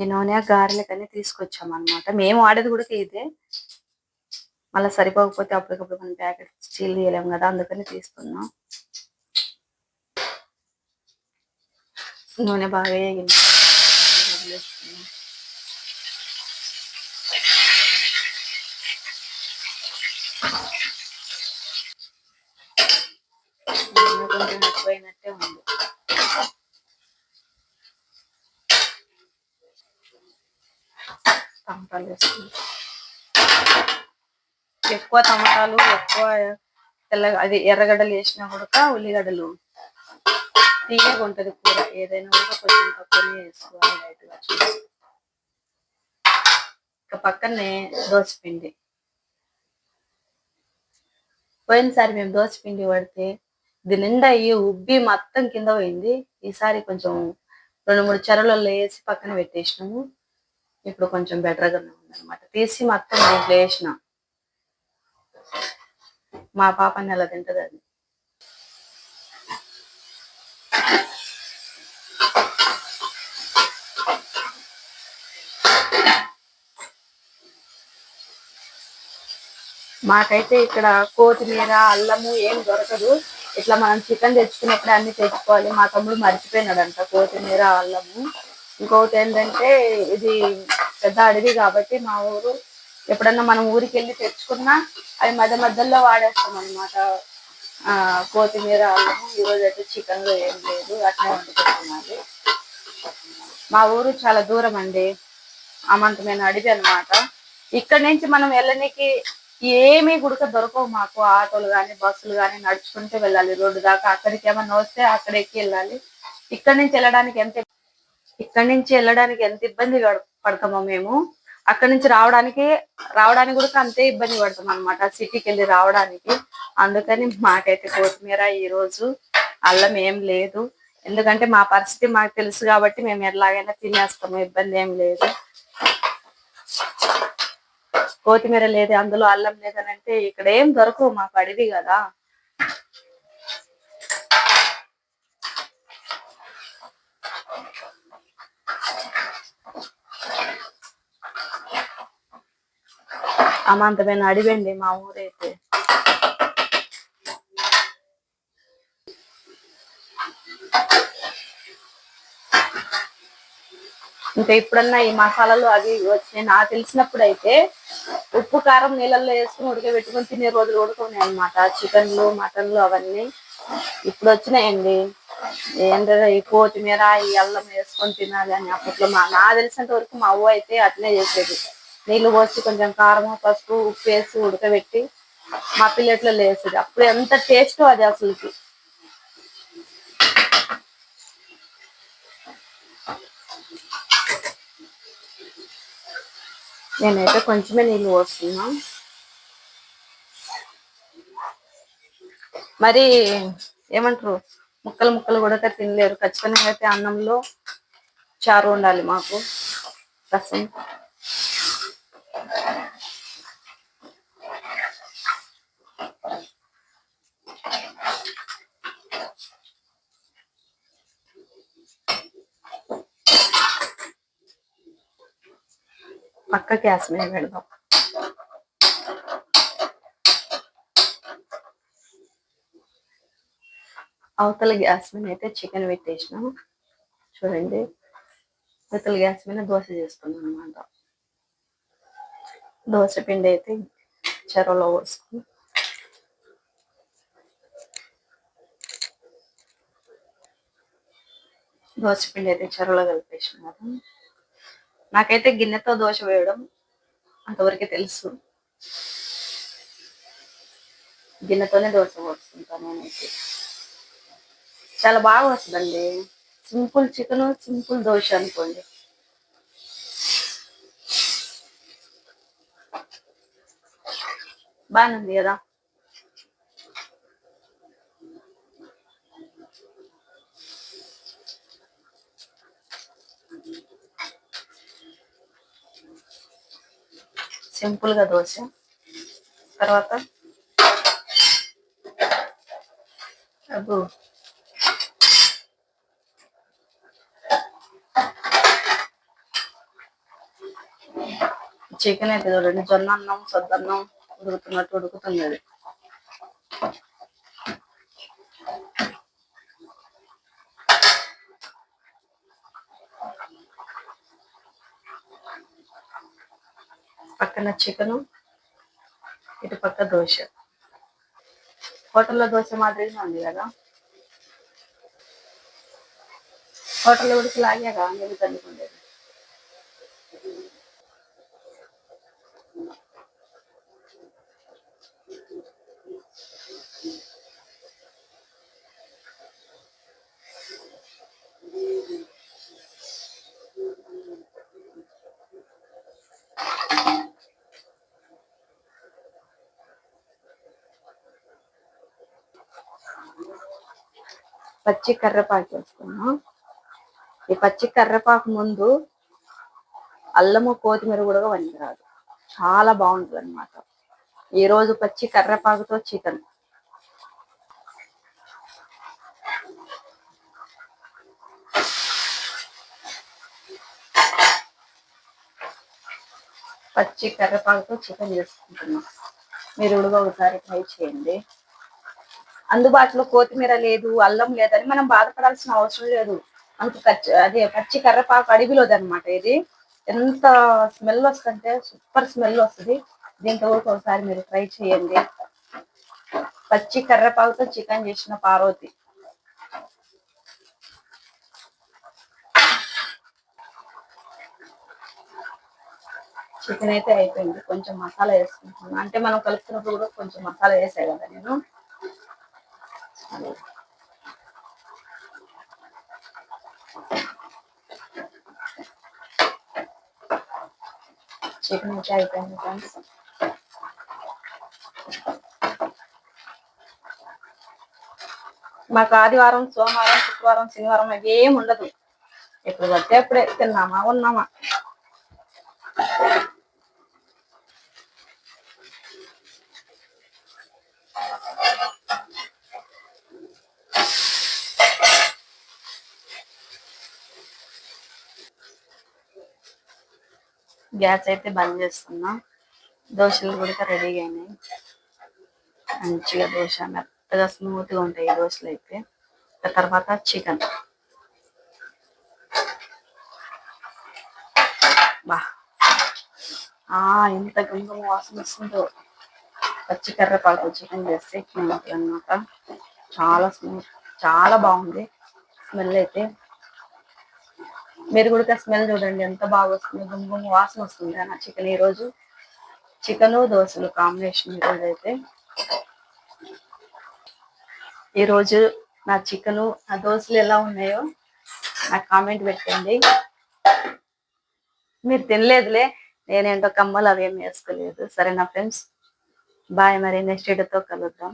ఈ నూనె గారెలకని తీసుకొచ్చాం అనమాట మేము వాడేది కూడా ఇదే. మళ్ళీ సరిపోకపోతే అప్పటికప్పుడు మనం ప్యాకెట్ చీల్ చేయలేము కదా అందుకని తీసుకున్నాం. నూనె బాగా వేగింది వదిలేసుకున్నాం. నూనె కొంచెం ఎక్కువైనట్టే ఉంది టమాటాలు వేసుకుందాం ఎక్కువ టమాటాలు ఎక్కువ తెల్ల అది ఎర్రగడ్డలు వేసినా కూడా ఉల్లిగడ్డలు తీయగా ఉంటది కూర. ఏదైనా కూడా కొంచెం తక్కువనే వేసుకోవాలి లైట్గా చూసి. ఇక పక్కనే దోశ పిండి. పోయినసారి మేము దోశ పిండి పడితే దీని నిండా ఈ ఉబ్బి మొత్తం కింద పోయింది. ఈసారి కొంచెం రెండు మూడు చెరలలో వేసి పక్కన పెట్టేసినాము. ఇప్పుడు కొంచెం బెటర్గా ఉంది అనమాట తీసి మొత్తం దీంట్లో వేసిన. మా పాపని అలా తింటది అది? మాకైతే ఇక్కడ కొత్తిమీర అల్లము ఏం దొరకదు. ఇట్లా మనం చికెన్ తెచ్చుకున్నప్పుడు అన్ని తెచ్చుకోవాలి. మా తమ్ముడు మర్చిపోయినాడంట కొత్తిమీర అల్లము. ఇంకొకటి ఏంటంటే ఇది పెద్ద అడవి కాబట్టి మా ఊరు ఎప్పుడన్నా మనం ఊరికి వెళ్ళి తెచ్చుకున్నా అవి మధ్య మధ్యలో వాడేస్తాం అనమాట ఆ కొత్తిమీర అల్లము ఈరోజు అయితే చికెన్లో ఏం లేదు అట్లే వండుకుంటున్నది మా ఊరు చాలా దూరం అండి. అమంతమైన అడవి అన్నమాట. ఇక్కడ నుంచి మనం వెళ్ళనికి ఏమీ గుడక దొరకవు మాకు. ఆటోలు కానీ బస్సులు కానీ నడుచుకుంటూ వెళ్ళాలి. రోడ్డు దాకా అక్కడికి ఏమన్నా వస్తే అక్కడ ఎక్కి వెళ్ళాలి. ఇక్కడ నుంచి వెళ్ళడానికి ఎంత ఇక్కడ నుంచి వెళ్ళడానికి ఎంత ఇబ్బంది పడతామో మేము. అక్కడి నుంచి రావడానికి రావడానికి కూడా అంతే ఇబ్బంది పడతాం అనమాట సిటీకి వెళ్ళి రావడానికి. అందుకని మాకైతే కొత్తిమీర ఈ రోజు అల్లం ఏం లేదు. ఎందుకంటే మా పరిస్థితి మాకు తెలుసు కాబట్టి మేము ఎలాగైనా తినేస్తాము ఇబ్బంది ఏం లేదు. కొత్తిమీర లేదు అందులో అల్లం లేదని అంటే ఇక్కడ ఏం దొరకవు మాకు అడివి కదా. అమాంతమైన అడివండి మా ఊరైతే. ఇంకా ఇప్పుడన్నా ఈ మసాలాలు అవి వచ్చినాయి నాకు తెలిసినప్పుడు అయితే ఉప్పు కారం నీళ్ళల్లో వేసుకుని ఉడకబెట్టుకుని తినే రోజులు కూడా అనమాట చికెన్లు మటన్లు అవన్నీ ఇప్పుడు వచ్చినాయండి. ఏంటంటే ఈ కొత్తిమీర ఈ అల్లం వేసుకొని తినాలి అని అప్పట్లో మా నా తెలిసినంత వరకు మా అవ్వ అయితే అట్లనే చేసేది. నీళ్ళు పోసి కొంచెం కారం పసుపు ఉప్పు వేసి ఉడకబెట్టి మా పిల్లట్లో లేసేది. అప్పుడు ఎంత టేస్ట్ అది అసలుకి. నేనైతే కొంచెమే నీళ్ళు పోస్తున్నా. మరి ఏమంటారు? ముక్కలు ముక్కలు కూడా తినలేరు. ఖచ్చితంగా అయితే అన్నంలో చారు ఉండాలి మాకు. రసం. పక్క గ్యాస్ మీద పెడదాం. అవతల గ్యాస్ మీద అయితే చికెన్ పెట్టేసినాం చూడండి. అవతల గ్యాస్ మీద దోశ చేసుకున్నాం అనమాట పిండి అయితే చెరవలో పోసుకుని. దోశ పిండి అయితే చెరవలో కలిపేసినారు నాకైతే గిన్నెతో దోశ వేయడం అంతవరకే తెలుసు. గిన్నెతోనే దోశ పోసుకుంటాను నేనైతే. చాలా బాగా వస్తుందండి. సింపుల్ చికెన్ సింపుల్ దోశ అనుకోండి. బాగుంది కదా. సింపుల్గా దోశ. తర్వాత అబ్బో చికెన్ అయితే చూడండి. జొన్న అన్నం సొద్దన్నం. ఉడుకుతున్నట్టు ఉడుకుతుంది అది పక్కన చికెను ఇటు పక్క దోశ. హోటల్లో దోశ మాదిరిగా ఉంది కదా? హోటల్లో ఉడికి లాగాక నేను తల్లుకుండేది పచ్చి కర్రపాకు వేసుకున్నాం ఈ పచ్చి కర్రపాకు ముందు అల్లము కొత్తిమీర కూడా రాదు చాలా బాగుంటుంది అనమాట ఈ రోజు పచ్చి కర్రపాకుతో చికెన్. పచ్చి కర్రపాకుతో చికెన్ చేసుకుంటున్నాం. మీరు కూడా ఒకసారి ట్రై చేయండి. అందుబాటులో కొత్తిమీర లేదు అల్లం లేదని మనం బాధపడాల్సిన అవసరం లేదు. మనకు అదే పచ్చి కర్రపాకు అడవిలోది అనమాట ఇది. ఎంత స్మెల్ వస్తుందంటే సూపర్ స్మెల్ వస్తుంది. దీంతో కూడా ఒకసారి మీరు ట్రై చేయండి. పచ్చి కర్రపాకుతో చికెన్ చేసిన పార్వతి. చికెన్ అయితే అయిపోయింది. కొంచెం మసాలా వేసుకుంటున్నాను. అంటే మనం కలుపుతున్నప్పుడు కూడా కొంచెం మసాలా వేసాయి కదా నేను. చికెన్ అయితే అయిపోయింది ఫ్రెండ్స్ మాకు ఆదివారం సోమవారం శుక్రవారం శనివారం అవి ఉండదు. ఎప్పుడు పడితే అప్పుడే తిన్నామా ఉన్నామా? గ్యాస్ అయితే బంద్ చేస్తున్నా. దోశలు కూడా రెడీగా అయినాయి. మంచిగా దోశ మెత్తగా స్మూత్గా ఉంటాయి ఈ దోశలు అయితే. తర్వాత చికెన్ బా. ఎంత గుంగం వాసన వస్తుందో. పచ్చి కర్రపాకు చికెన్ చేస్తే అనమాట చాలా స్మూత్ చాలా బాగుంది. స్మెల్ అయితే. మీరు కూడా స్మెల్ చూడండి ఎంత బాగా వస్తుంది గుమ్మ వాసన వస్తుంది నా చికెన్ ఈరోజు. చికెన్ దోశలు కాంబినేషన్ ఈరోజు అయితే. ఈరోజు నా చికెను నా దోశలు ఎలా ఉన్నాయో నాకు కామెంట్ పెట్టండి. మీరు తినలేదులే నేనేంటో కమ్మలు అవేం వేసుకోలేదు. సరే నా ఫ్రెండ్స్ బాయ్ మరి నెక్స్ట్ వీడియోతో కలుద్దాం.